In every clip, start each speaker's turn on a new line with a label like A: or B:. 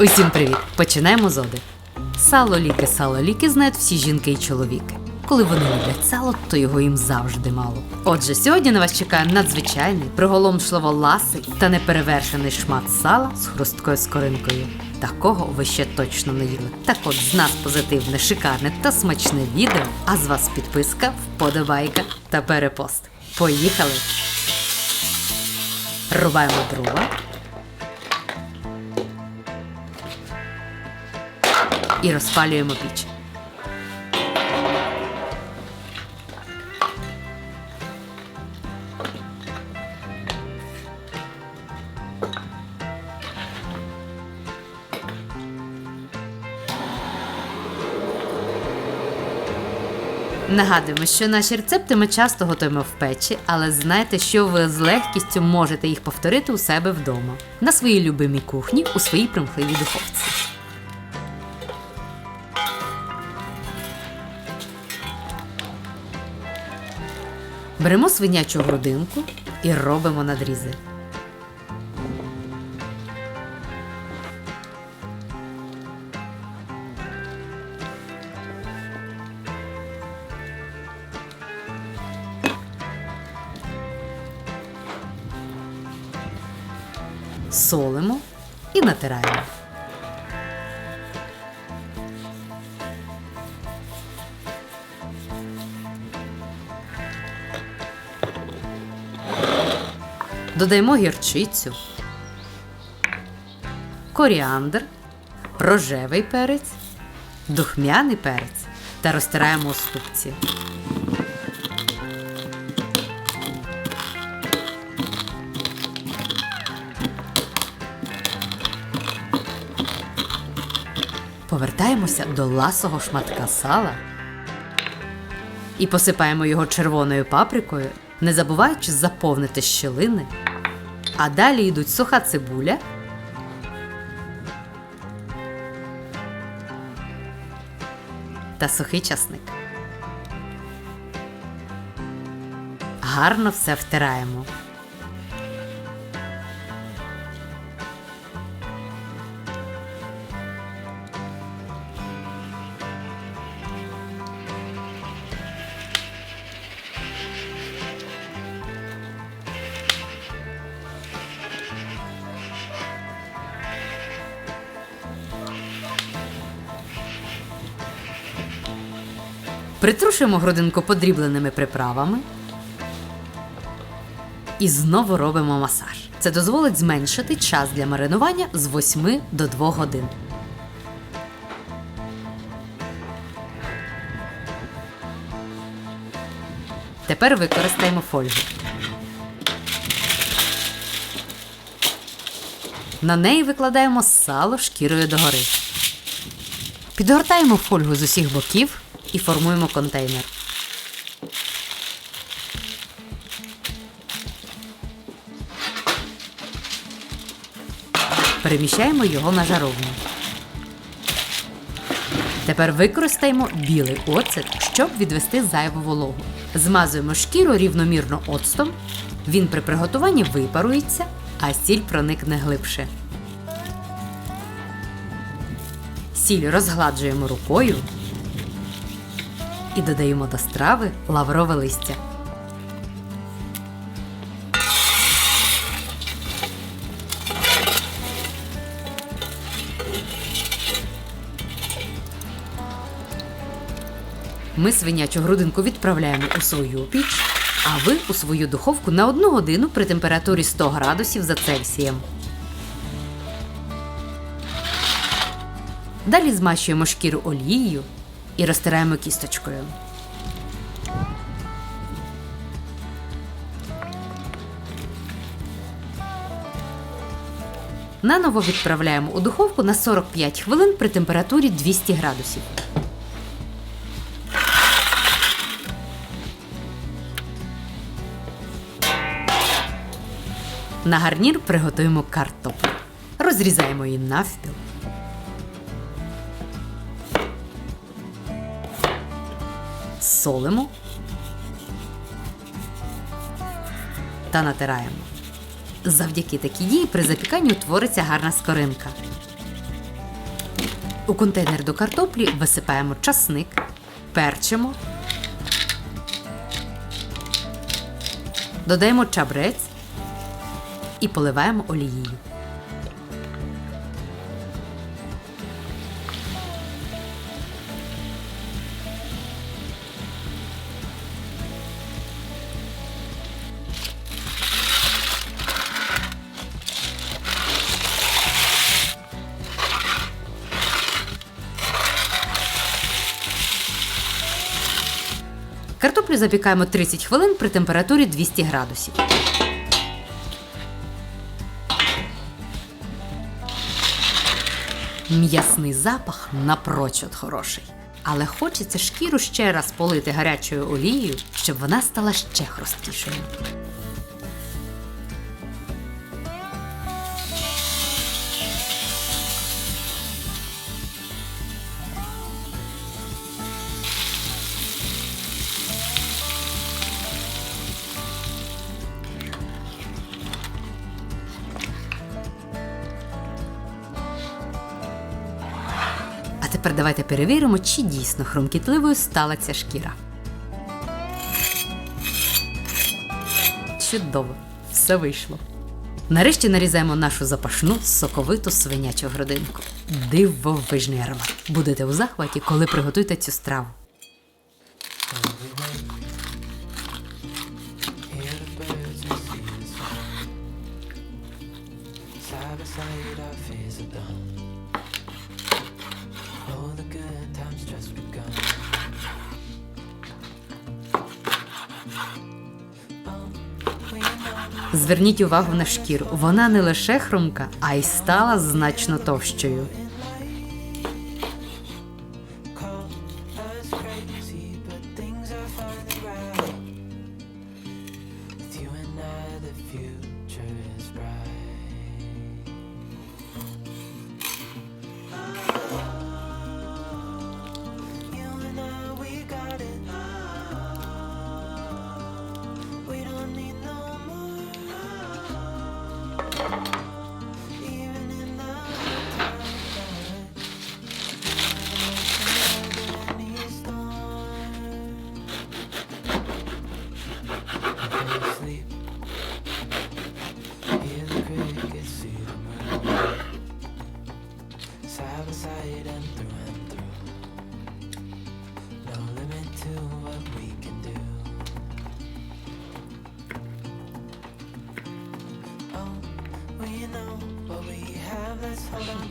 A: Усім привіт! Починаємо з оди. Сало ліки, сало ліки знають всі жінки і чоловіки. Коли вони люблять сало, то його їм завжди мало. Отже, сьогодні на вас чекає надзвичайний, приголомшливо ласий та неперевершений шмат сала з хрусткою скоринкою. Такого ви ще точно не їли. Так от з нас позитивне, шикарне та смачне відео, а з вас підписка, вподобайка та перепост. Поїхали! Рубаємо дрова. І розпалюємо піч. Нагадуємо, що наші рецепти ми часто готуємо в печі, але знайте, що ви з легкістю можете їх повторити у себе вдома на своїй любимій кухні у своїй примхливій духовці. Беремо свинячу грудинку і робимо надрізи. Солимо і натираємо. Додаємо гірчицю, коріандр, рожевий перець, духмяний перець та розтираємо у ступці. Повертаємося до ласого шматка сала і посипаємо його червоною паприкою, не забуваючи заповнити щілини. А далі йдуть суха цибуля. Та сухий часник. Гарно все втираємо. Притрушуємо грудинку подрібленими приправами. І знову робимо масаж. Це дозволить зменшити час для маринування з 8 до 2 годин. Тепер використаємо фольгу. На неї викладаємо сало шкірою догори. Підгортаємо фольгу з усіх боків і формуємо контейнер. Переміщаємо його на жаровню. Тепер використаємо білий оцет, щоб відвести зайву вологу. Змазуємо шкіру рівномірно оцтом. Він при приготуванні випарується, а сіль проникне глибше. Сіль розгладжуємо рукою і додаємо до страви лаврове листя. Ми свинячу грудинку відправляємо у свою піч, а ви у свою духовку на одну годину при температурі 100 градусів за Цельсієм. Далі змащуємо шкіру олією і розтираємо кісточкою. Наново відправляємо у духовку на 45 хвилин при температурі 200 градусів. На гарнір приготуємо картоплю. Розрізаємо її навпіл. Солимо та натираємо. Завдяки такій дії при запіканні утвориться гарна скоринка. У контейнер до картоплі висипаємо часник, перчимо, додаємо чабрець і поливаємо олією. Картоплю запікаємо 30 хвилин при температурі 200 градусів. М'ясний запах напрочуд хороший. Але хочеться шкіру ще раз полити гарячою олією, щоб вона стала ще хрусткішою. Тепер давайте перевіримо, чи дійсно хрумкітливою стала ця шкіра. Чудово, все вийшло. Нарешті нарізаємо нашу запашну соковиту свинячу грудинку. Дивовижний аромат. Будете у захваті, коли приготуєте цю страву.
B: Side by side, are done.
A: Зверніть увагу на шкіру. Вона не лише хрумка, а й стала значно товщою.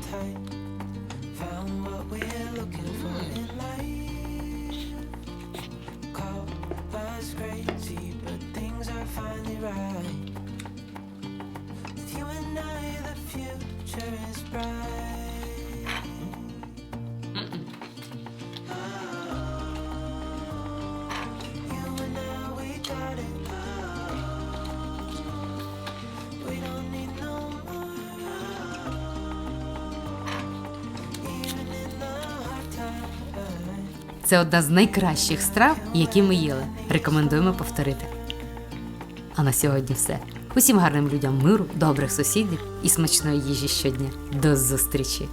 B: Tight.
A: Це одна з найкращих страв, які ми їли. Рекомендуємо повторити. А на сьогодні все. Усім гарним людям миру, добрих сусідів і смачної їжі щодня. До зустрічі!